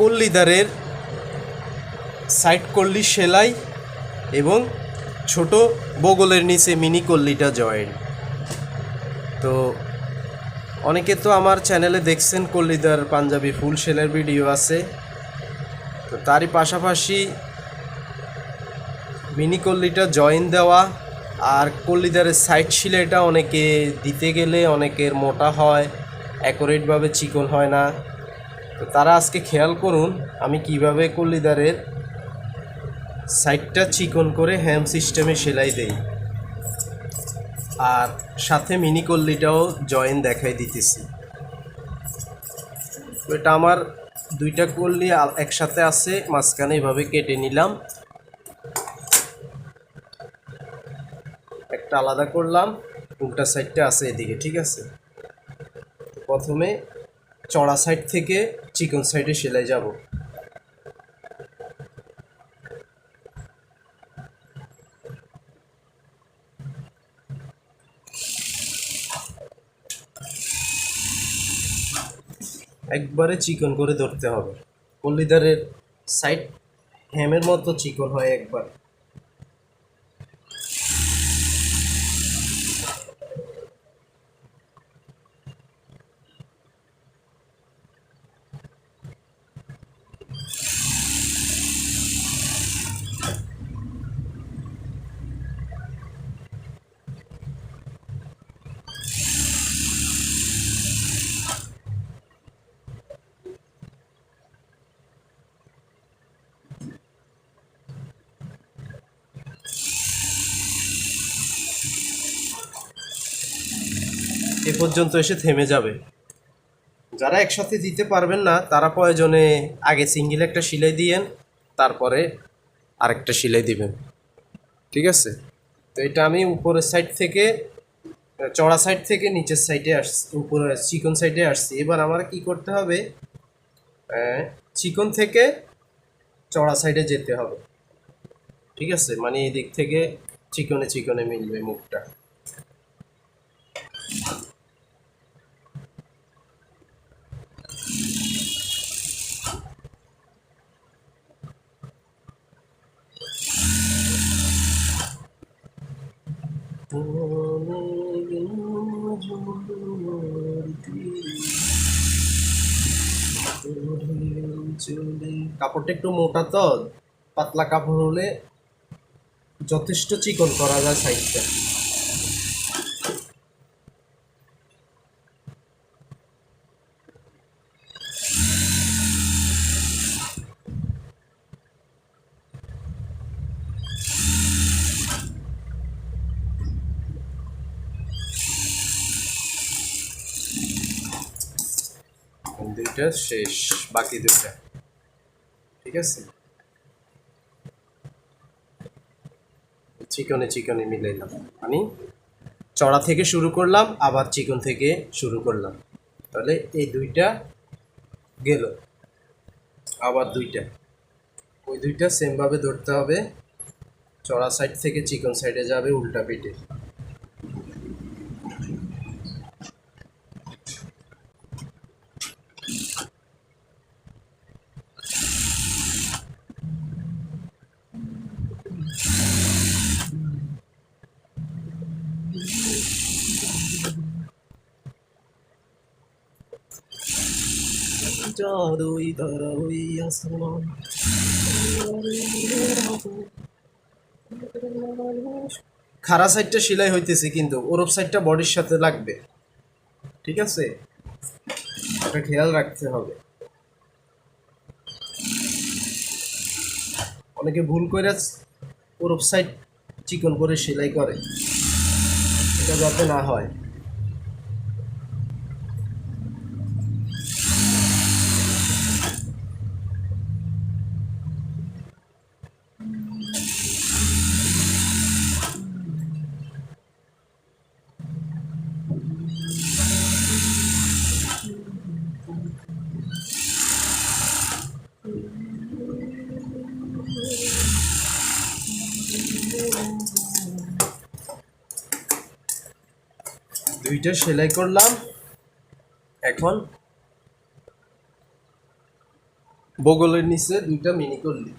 কল্লিদারের side কল্লি সেলাই এবং ছোট বগলের নিচে মিনি কল্লিটা জয়েন্ট তো অনেকে তো আমার চ্যানেলে দেখছেন কল্লিদার পাঞ্জাবি ফুল সেলের ভিডিও আছে। তো তারই পাশাপাশি মিনি কল্লিটা জয়েন দেওয়া আর কল্লিদারের সাইড শিলাইটা অনেকে দিতে গেলে অনেকের মোটা হয় অ্যাকোরেটভাবে চিকন হয় না। তো তারা আজকে খেয়াল করুন, আমি কীভাবে কল্লিদারের সাইডটা চিকন করে হ্যাম সিস্টেমে সেলাই দেই। আর সাথে মিনি কল্লিটাও জয়েন দেখাই দিতেছি। তো এটা আমার দুইটা কল্লি একসাথে আছে, মাঝখানে এভাবে কেটে নিলাম। একটা আলাদা করলাম, উল্টা সাইডটা আছে এদিকে, ঠিক আছে? প্রথমে চড়া সাইড থেকে চিকন সাইডে সেলাই যাব। একবারে চিকন করে ধরতে হবে। কল্লিদারের সাইড হ্যামের মতো চিকন হয় একবার এ পর্যন্ত এসে থেমে যাবে। যারা একসাথে দিতে পারবেন না, তারা প্রয়োজনে আগে সিঙ্গেল একটা সিলাই দিয়েন, তারপরে আরেকটা সেলাই দিবেন। ঠিক আছে? তো এটা আমি উপরের সাইড থেকে, চড়া সাইড থেকে নিচের সাইডে আসছি উপরে চিকন সাইডে আসছি। এবার আমার কি করতে হবে? চিকন থেকে চড়া সাইডে যেতে হবে। ঠিক আছে? মানে এই দিক থেকে চিকনে চিকনে মিলবে মুখটা। কাপড়টা একটু মোটা তো, পাতলা কাপড় হলে যথেষ্ট চিকন করা যায় সাইডটা দুইটা শেষ, বাকি দুইটা। ঠিক আছে? চিকনে চিকনে মিলাইলাম আমি চড়া থেকে শুরু করলাম, আবার চিকন থেকে শুরু করলাম। তাহলে এই দুইটা গেল। আবার দুইটা। ওই দুইটা সেমভাবে ধরতে হবে। চড়া সাইড থেকে চিকন সাইডে যাবে উল্টা পিঠে। জাদুই ধরোই আসমান খাড়া সাইডটা সেলাই হইতেছে কিন্তু ওরফ সাইডটা বডির সাথে লাগবে। ঠিক আছে? এটা খেয়াল রাখতে হবে। অনেকে ভুল করে ওরফ সাইড চিকন করে সেলাই করে। এটা যাতে না হয়। দুইটা সেলাই করলাম। এখন বগলের নিচে দুইটা মিনি করলি।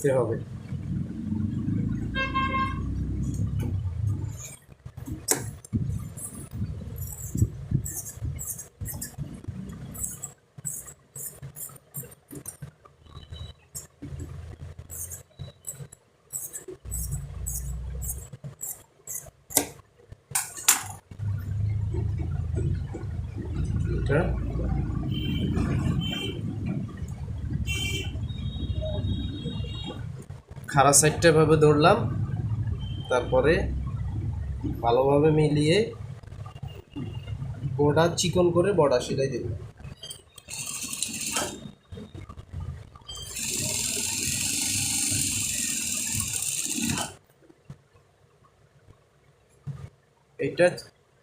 দুইটা নিতে হবে এটা খাড়া সাইডটা এভাবে ধরলাম। তারপরে ভালোভাবে মিলিয়ে বর্ডার চিকন করে বর্ডার সেলাই দেব। এটা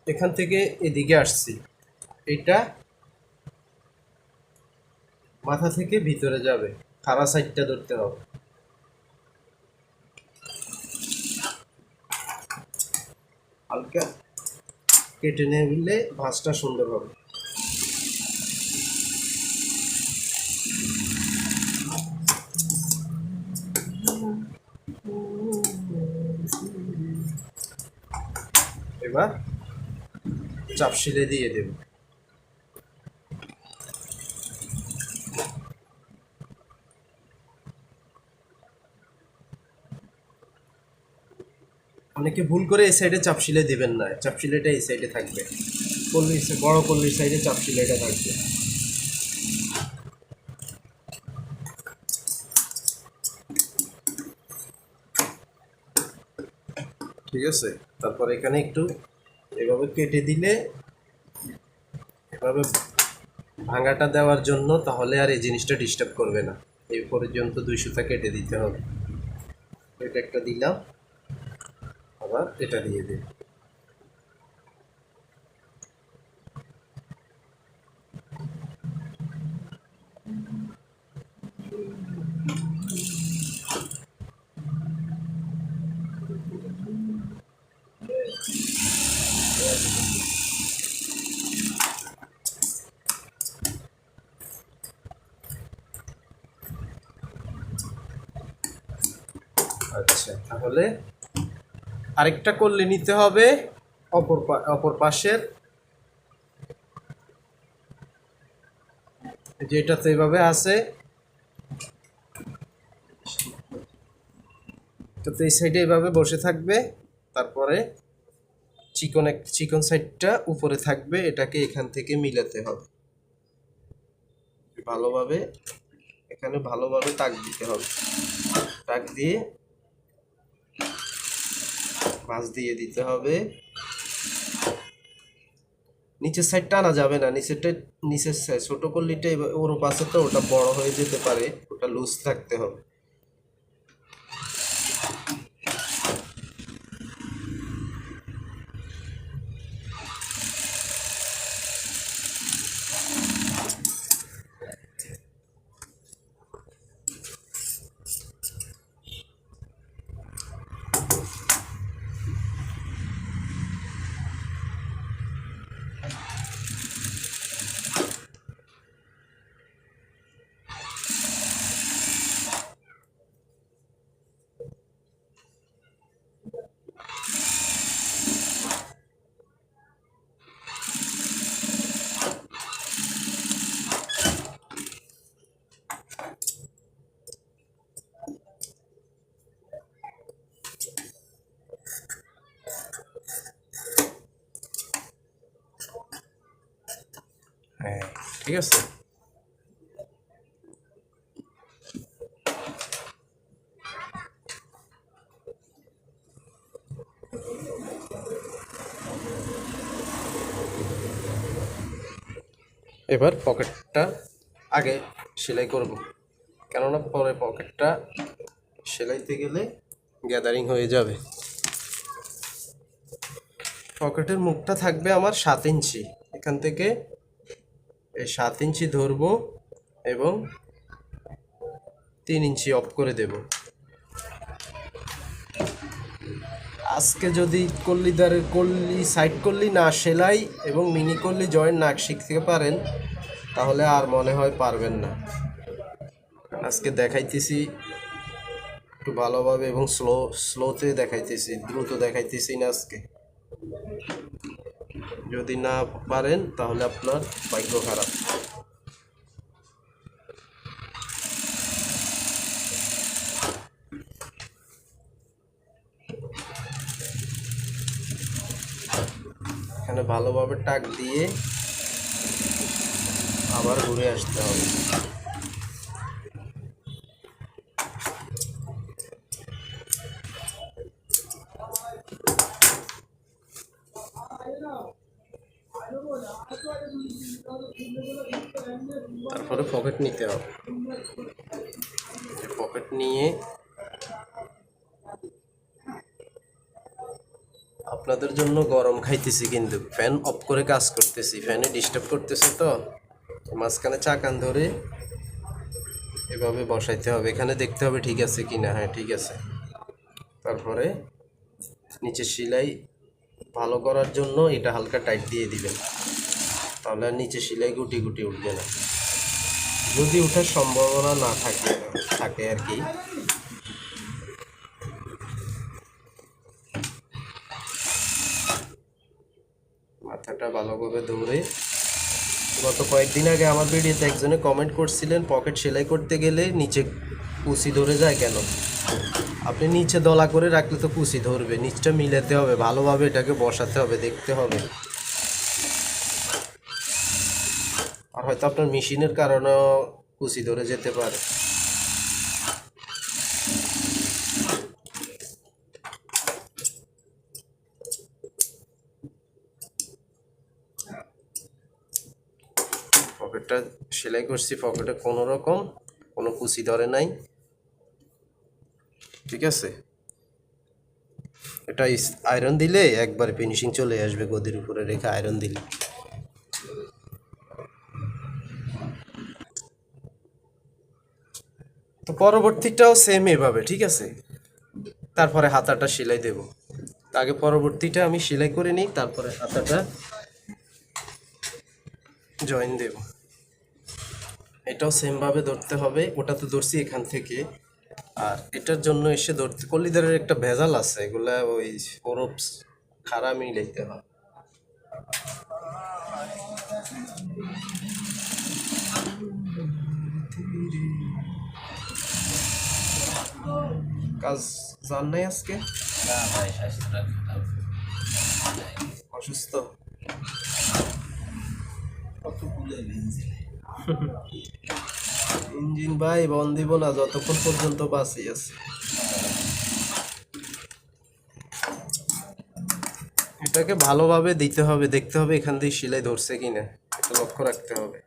এখান থেকে এদিকে আসছি। এটা মাথা থেকে ভিতরে যাবে। খাড়া সাইডটা ধরতে হবে। হালকা কেটে নিলে ভাঁজটা সুন্দর হবে। এবার চাপশিলে দিয়ে দেব। অনেকে ভুল করে এই সাইডে চাপ শিলে দেবেন না। চাপ শিলেটা এই সাইডে থাকবে। কল্লির বড় কল্লির সাইডে চাপ শিলেটা থাকবে। ঠিক আছে? তারপর এখানে একটু এভাবে কেটে দিলে, এভাবে ভাঙাটা দেওয়ার জন্য তাহলে আর এই জিনিসটা ডিস্টার্ব করবে না। এই পর্যন্ত দুই সুতা কেটে দিতে হবে। এটা একটা দিলাম। আবার এটা দিয়ে দিই আচ্ছা তাহলে আরেকটা করলে নিতে হবে অপর অপর পাশের। যেটা তো এইভাবে আছে। তো এই সাইডে এইভাবে বসে থাকবে, তারপরে চিকন এক চিকন সাইডটা উপরে থাকবে, এটাকে এখান থেকে মিলাতে হবে। ভালোভাবে, এখানে ভালোভাবে তাক দিতে হবে। তাক দিয়ে মাছ দিয়ে দিতে হবে। নিচের সাইড টানা যাবে না নিচেরটা নিচের সাইড ছোটো করলিটা ওর পাশে তো ওটা বড় হয়ে যেতে পারে, ওটা লুজ থাকতে হবে। ঠিক আছে? এবার পকেটটা আগে সেলাই করব। কেননা পরে পকেটটা সেলাইতে গেলে গ্যাদারিং হয়ে যাবে। পকেটের মুখটা থাকবে আমার সাত ইঞ্চি। এখান থেকে সাত ইঞ্চি ধরবো এবং তিন ইঞ্চি অফ করে দেব। আজকে যদি কল্লিদারের কল্লি, সাইড কল্লি না সেলাই এবং মিনি কল্লি জয়েন্ট না শিখতে পারেন, তাহলে আর মনে হয় পারবেন না। আজকে দেখাইতেছি একটু ভালোভাবে এবং স্লো, স্লোতে দেখাইতেছি, দ্রুত দেখাইতেছি না আজকে। যদি না পারেন, তাহলে আপনার ভাগ্য খারাপ। এখানে ভালোভাবে টাক দিয়ে আবার ঘুরে আসতে হবে তারপরে পকেট নিতে হবে। পকেট নিয়ে আপনাদের জন্য গরম খাইতেছি কিন্তু। ফ্যান অফ করে কাজ করতেছি। ফ্যানে ডিস্টার্ব করতেছে তো। মাঝখানে চাকান ধরে এভাবে বসাইতে হবে। এখানে দেখতে হবে ঠিক আছে কি না হ্যাঁ ঠিক আছে। তারপরে নিচে সেলাই ভালো করার জন্য এটা হালকা টাইট দিয়ে দিবেন। তাহলে আর নিচে সেলাই গুটি গুটি উঠবে না। যদি ওঠার সম্ভাবনা না থাকে থাকে আর কি। মাথাটা ভালোভাবে দৌড়ে গত কয়েকদিন আগে আমার ভিডিওতে একজনে কমেন্ট করছিলেন পকেট সেলাই করতে গেলে নিচে কুচি ধরে যায় কেন? আপনি নিচে দলা করে রাখলে তো কুচি ধরবে, নিচটা মিলাতে হবে, ভালোভাবে এটাকে বসাতে হবে, দেখতে হবে আর হয়তো আপনার মেশিনের কারণেও কুচি ধরে যেতে পারে। পকেটটা সেলাই করছি, পকেটে কোনো রকম, কোনো কুচি ধরে নাই। ঠিক আছে? এটা আয়রন দিলে একবার ফিনিশিং চলে আসবে গদির উপরে রেখে আয়রন দিলে। তো পরবর্তীটাও সেম এভাবে, ঠিক আছে? তারপরে হাতাটা সেলাই দেব। আগে পরবর্তীটা আমি সেলাই করে নিই, তারপরে হাতাটা জয়েন দেব। এটাও সেমভাবে ধরতে হবে, ওটা তো ধরছি এখান থেকে। আর এটার জন্য এসে ধরতে, কলিদারের একটা ভেজাল আছে, এগুলা ওই ওরপ খাড়া মিলাইতে হয়। কাজ জান নাই আজকে? না ভাই স্বাস্থ্যটা খারাপ অসুস্থ? কত বেঞ্জিল ইঞ্জিন। ভাই বন্ধ দিব না যতক্ষণ পর্যন্ত বাঁচি আছে। এটাকে ভালোভাবে দিতে হবে দেখতে হবে এখান থেকে সেলাই ধরছে কিনা এটা লক্ষ্য রাখতে হবে।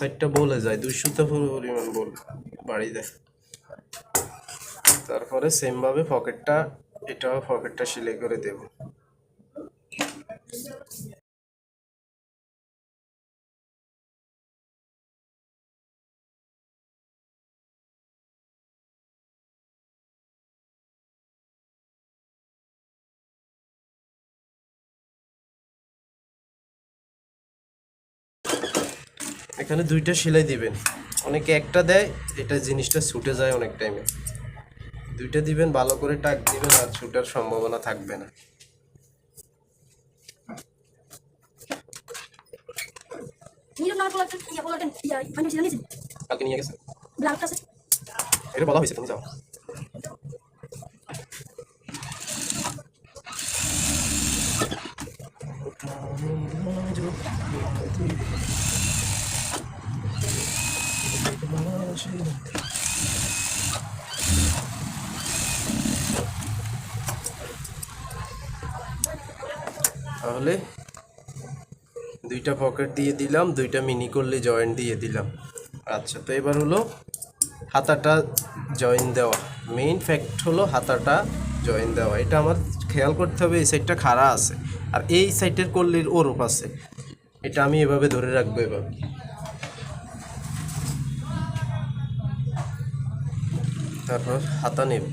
সাইডটা বলে যায় দুইশোতে পরিমাণ বল বাড়ি দেয়। তারপরে সেমভাবে পকেটটা এটাও পকেটটা সেলাই করে দেব। এখানে দুইটা সেলাই দিবেন। অনেকে একটা দেয় এটা জিনিসটা ছুটে যায় অনেক টাইমে দুইটা দিবেন ভালো করে টাক দিবেন আর ছুটার সম্ভাবনা থাকবে না। না বলা বলা দেন ফাইনাল সিজন নিয়েছেন কালকে নিয়ে গেছে? এটা বলা হয়েছে তুমি যাও। তাহলে দুইটা পকেট দিয়ে দিলাম, দুইটা মিনি করলে জয়েন্ট দিয়ে দিলাম। আচ্ছা তো এবার হলো হাতাটা জয়েন দেওয়া। মেইন ফ্যাক্ট হলো হাতাটা জয়েন দেওয়া। এটা আমার খেয়াল করতে হবে, এই সাইডটা খাড়া আছে। আর এই সাইডের কল্লির ওরূপ আছে। এটা আমি এভাবে ধরে রাখব এভাবে। তারপর হাতা নেব।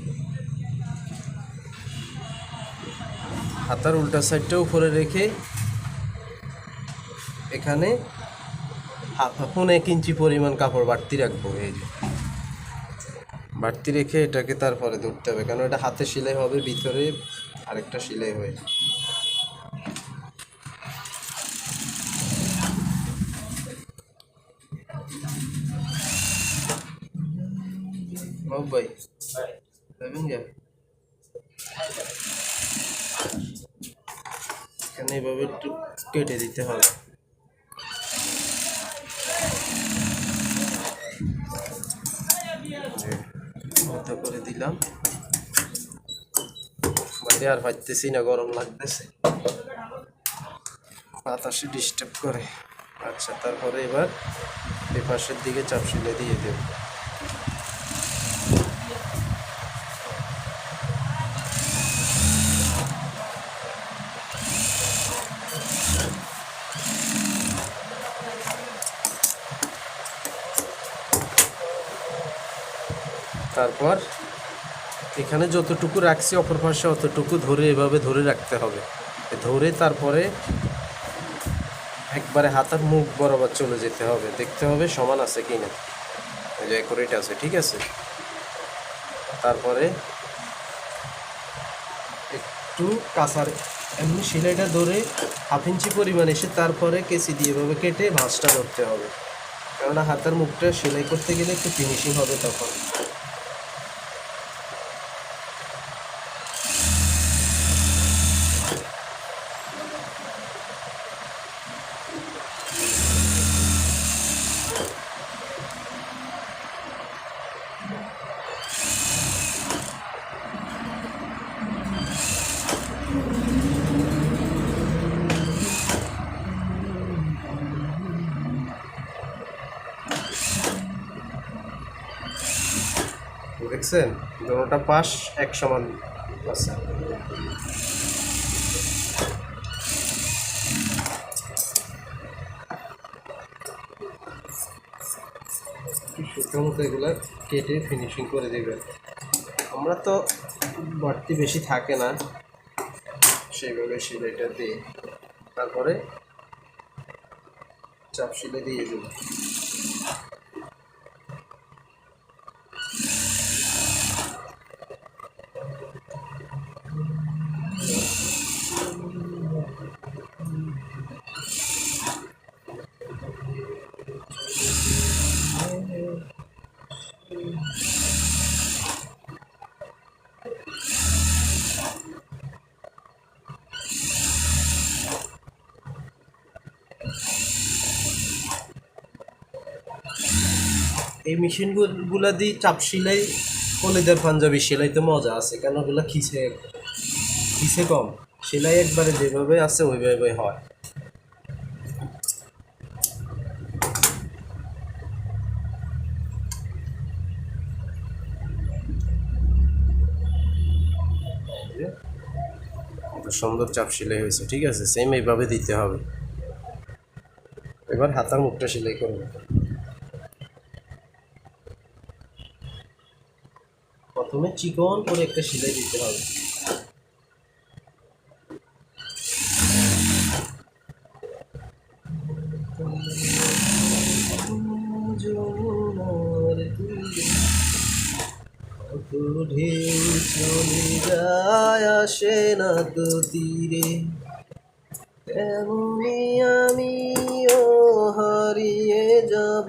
হাতার উল্টা সাইডটা উপরে রেখে এখানে পনেরো এক ইঞ্চি পরিমাণ কাপড় বাড়তি রাখব, এই যে। বাড়তি রেখে এটাকে তারপরে ধরতে হবে কারণ এটা হাতে সেলাই হবে, ভিতরে আরেকটা সেলাই হয়ে ভাই যা এখানে এভাবে একটু কেটে দিতে হবে? মতো করে দিলাম। বাইরে আর পাইতেছি না, গরম লাগতেছে। বাতাসে ডিস্টার্ব করে। আচ্ছা তারপরে এবার এ দিকে চাপ শিলে দিয়ে দেব। তারপর এখানে যতটুকু রাখছি অপর পাশে অতটুকু ধরে এভাবে ধরে রাখতে হবে। ধরে তারপরে একবারে হাতার মুখ বরাবর চলে যেতে হবে। দেখতে হবে সমান আছে কি না। যে অ্যাকুরেট আছে, ঠিক আছে? তারপরে একটু কাঁচার, এমনি সেলাইটা ধরে হাফ ইঞ্চি পরিমাণ এসে তারপরে কেসি দিয়ে এভাবে কেটে ভাঁজটা ধরতে হবে। কেননা হাতার মুখটা সেলাই করতে গেলে একটু ফিনিশিং হবে তখন। দেখছেন? দুটোটা পাশ এক সমান আছে মতো এগুলো কেটে ফিনিশিং করে দেবে। আমরা তো বাড়তি বেশি থাকে না, সেইভাবে সেলাইটা দিয়ে তারপরে চাপ সিলে দিয়ে দেবো। এই মেশিনগুলা দিয়ে চাপ সেলাই কলিদের পাঞ্জাবি সেলাইতে মজা আছে, কেন ওগুলো খিসে খিসে কম। সেলাই একবারে যেভাবে আছে ওইভাবে হয়। সুন্দর চাপ সেলাই হয়েছে, ঠিক আছে? সেম এইভাবে দিতে হবে। এবার হাতার মুখটা সেলাই করব। প্রথমে চিকন করে একটা সেলাই দিতে হবে। আসে না তো তীরে আমিও হারিয়ে যাব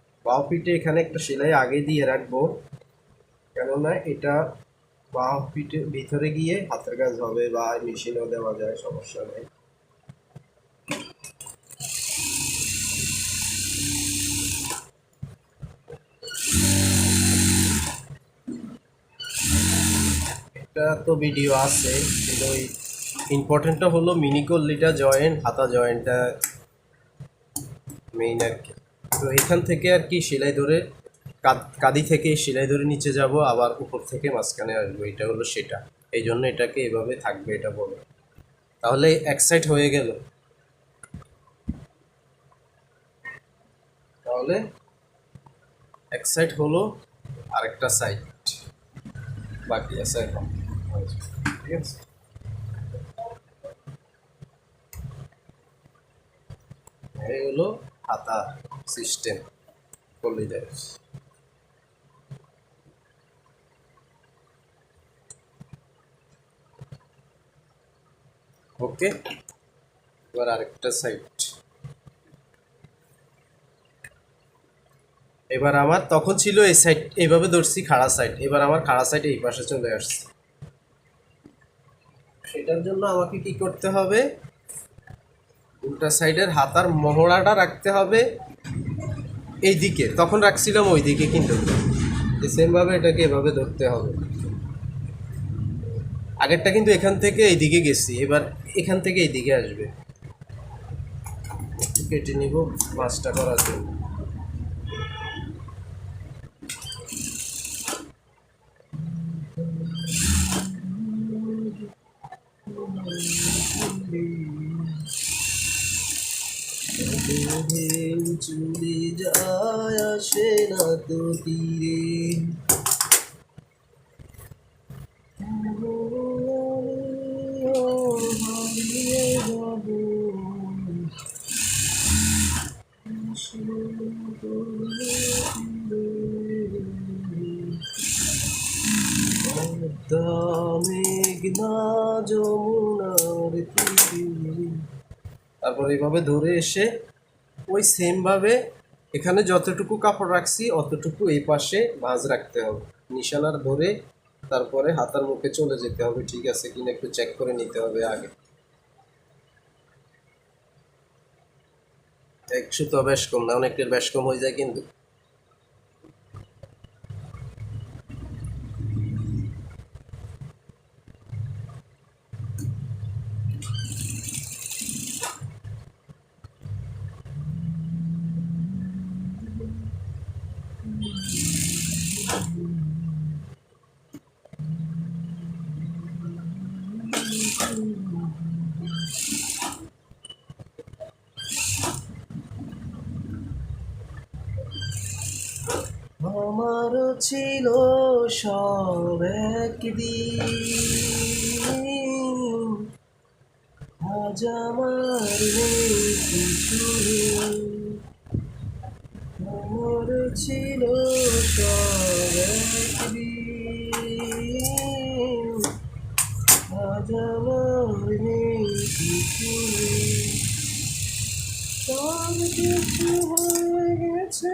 বাউ পিঠে এখানে একটা সেলাই আগে দিয়ে রাখব। কেননা এটা বাউ পিঠে ভিতরে গিয়ে হাতের কাজ হবে বা মেশিনও দেওয়া যায়, সমস্যা নেই। এটা তো ভিডিও আছে, কিন্তু ওই ইম্পর্টেন্টটা হলো মিনি কল্লিটা জয়েন্ট হাতা জয়েন্টটা মেইন আর কি। তো এখান থেকে আর কি সেলাই ধরে কাদ- থেকে সেলাই ধরে নিচে যাব, আবার উপর থেকে মাঝখানে আসব, এটা হলো সেটা। এই জন্য এটাকে এভাবে থাকবে এটা বলো তাহলে এক সাইড হয়ে গেল। তাহলে এক সাইড হলো আরেকটা সাইড বাকি আছে এখন। ঠিক আছে? এই হলো হাতা। সিস্টেম যায়। ওকে, এবার আরেকটা সাইড এবার আমার তখন ছিল এই সাইড এইভাবে ধরছি খাড়া সাইড এবার আমার খাড়া সাইড এই পাশে চলে আসছে। সেটার জন্য আমাকে কি করতে হবে? উল্টা সাইডের হাতার মহড়াটা রাখতে হবে। এই দিকে তখন রাখছিলাম ওই দিকে কিন্তু সেমভাবে এটাকে এভাবে ধরতে হবে। আগেরটা কিন্তু এখান থেকে এই দিকে গেছি, এবার এখান থেকে এই দিকে আসবে। কেটে নিব মাছটা করার জন্য। তো তীরে মেঘনা তারপর এইভাবে ধরে এসে ওই সেমভাবে এখানে যতটুকু কাপড় রাখছি, অতটুকু এই পাশে ভাঁজ রাখতে হবে। নিশানার ধরে তারপরে হাতার মুখে চলে যেতে হবে, ঠিক আছে কিনা একটু চেক করে নিতে হবে আগে। একশো তো বেশ কম না অনেকটা বেশ কম হয়ে যায় কিন্তু। একদিন আজ আমার আমার ছিল সব একদিন। আজ আমার কিছু। হয়ে গেছে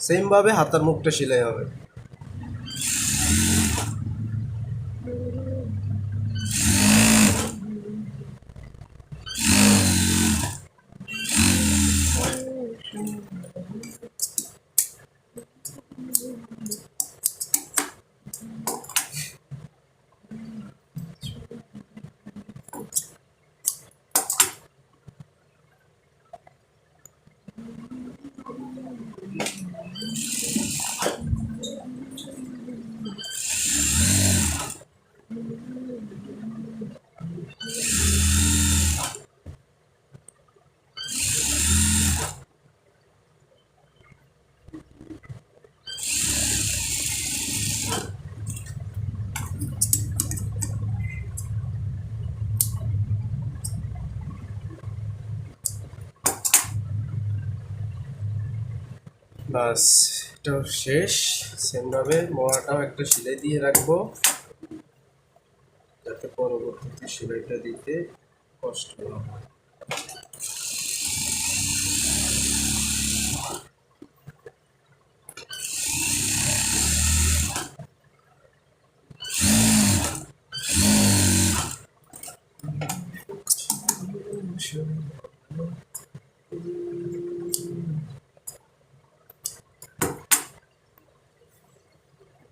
সেম ভাবে হাতার মুখটা সেলাই হবে। বাস এটাও শেষ। সেমভাবে মোড়াটাও একটা সেলাই দিয়ে রাখব। যাতে পরবর্তীতে সেলাইটা দিতে কষ্ট না হয়।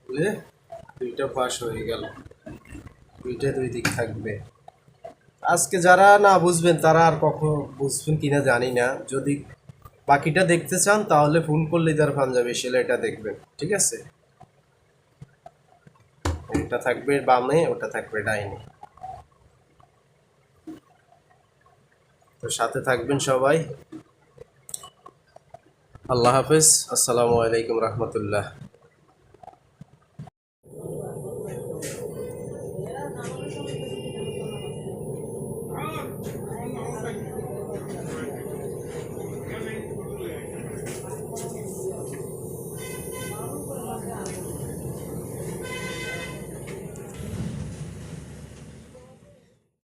বুঝলে দুইটা পাস হয়ে গেল। দুইটা দুই দিক থাকবে। আজকে যারা না বুঝবেন, তারা আর কখন বুঝবেন কিনা জানি না। যদি বাকিটা দেখতে চান, তাহলে ফোন করলে তার পাঞ্জাবি সেলাইটা দেখবেন। ঠিক আছে? এটা থাকবে বামে, ওটা থাকবে ডাইনে। তো সাথে থাকবেন সবাই। আল্লাহ হাফেজ। আসসালামু আলাইকুম রহমতুল্লাহ।